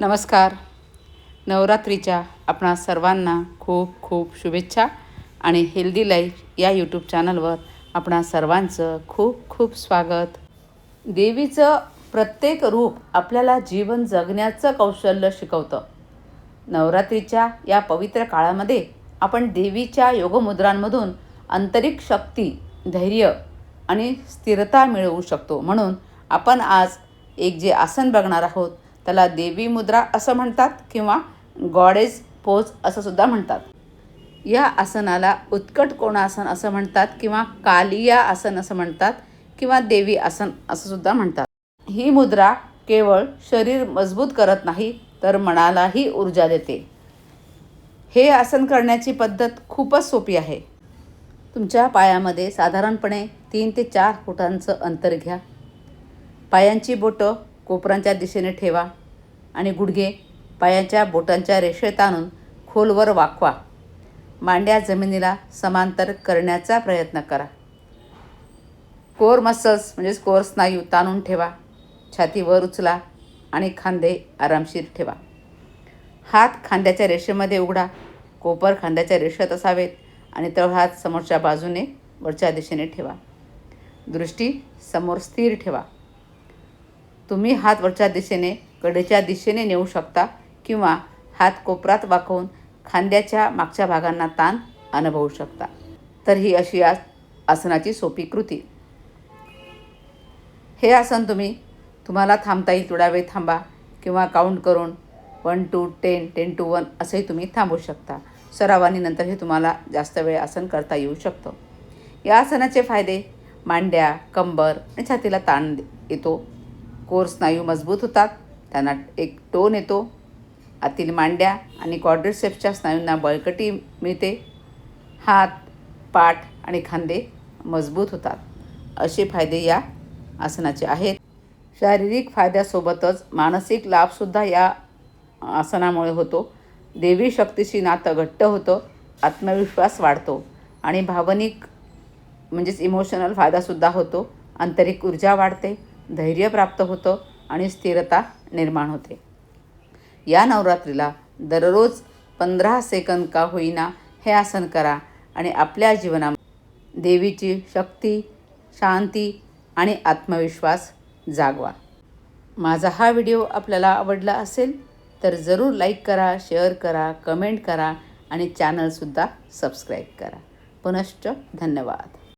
नमस्कार. नवरात्रीच्या आपणा सर्वांना खूप खूप शुभेच्छा आणि हेल्दी लाईफ या यूट्यूब चॅनलवर आपणा सर्वांचं खूप खूप स्वागत. देवीचं प्रत्येक रूप आपल्याला जीवन जगण्याचं कौशल्य शिकवतं. नवरात्रीच्या या पवित्र काळामध्ये आपण देवीच्या योगमुद्रांमधून आंतरिक शक्ती धैर्य आणि स्थिरता मिळवू शकतो. म्हणून आपण आज एक जे आसन बघणार आहोत त्याला देवी मुद्रा असं म्हणतात किंवा गॉडेज पोज असं सुद्धा म्हणतात. या आसनाला उत्कट कोणासन असं म्हणतात किंवा कालिया आसन असं म्हणतात किंवा देवी आसन असं सुद्धा म्हणतात. ही मुद्रा केवळ शरीर मजबूत करत नाही तर मनालाही ऊर्जा देते. हे आसन करण्याची पद्धत खूपच सोपी आहे. तुमच्या पायामध्ये साधारणपणे तीन ते चार फुटांचं अंतर घ्या. पायांची बोटं कोपरांच्या दिशेने ठेवा. आणि गुडघे पायांच्या बोटांच्या रेषेत आणून खोलवर वाकवा. मांड्या जमिनीला समांतर करण्याचा प्रयत्न करा. कोर मसल्स म्हणजेच कोर स्नायू ताणून ठेवा. छाती वर उचला आणि खांदे आरामशीर ठेवा. हात खांद्याच्या रेषेमध्ये उघडा. कोपर खांद्याच्या रेषेत असावेत आणि तळहात समोरच्या बाजूने वरच्या दिशेने ठेवा. दृष्टी समोर स्थिर ठेवा. तुम्ही हात वरच्या दिशेने कडेच्या दिशेने नेऊ शकता किंवा हात कोपरात वाकवून खांद्याच्या मागच्या भागांना ताण अनुभवू शकता. तर ही अशी आस आसनाची सोपी कृती. हे आसन तुम्ही तुम्हाला थांबता येईल थोडा वेळ थांबा किंवा काउंट करून one two ten ten two one असंही तुम्ही थांबू शकता. सरावानी नंतर हे तुम्हाला जास्त वेळ आसन करता येऊ शकतं. या आसनाचे फायदे मांड्या कंबर आणि छातीला ताण येतो. कोर स्नायू मजबूत होतात. त्यांना एक टोन येतो. आतील मांड्या आणि क्वाड्रिसेप्सच्या स्नायूंना बळकटी मिळते. हात पाठ आणि खांदे मजबूत होतात. असे फायदे या आसनाचे आहेत. शारीरिक फायद्यासोबतच मानसिक लाभसुद्धा या आसनामुळे होतो. देवी शक्तीशी नातं घट्ट होतं. आत्मविश्वास वाढतो आणि भावनिक म्हणजेच इमोशनल फायदासुद्धा होतो. आंतरिक ऊर्जा वाढते. धैर्य प्राप्त होतं. आणि स्थिरता निर्माण होते. या नवरात्रीला दररोज पंधरा सेकंद का होईना हे आसन करा आणि आपल्या जीवना देवीची शक्ती शांती आणि आत्मविश्वास जागवा. माझा हा व्हिडिओ आपल्याला आवडला असेल तर जरूर लाईक करा शेअर करा कमेंट करा आणि चॅनलसुद्धा सबस्क्राईब करा. पुनश्च धन्यवाद.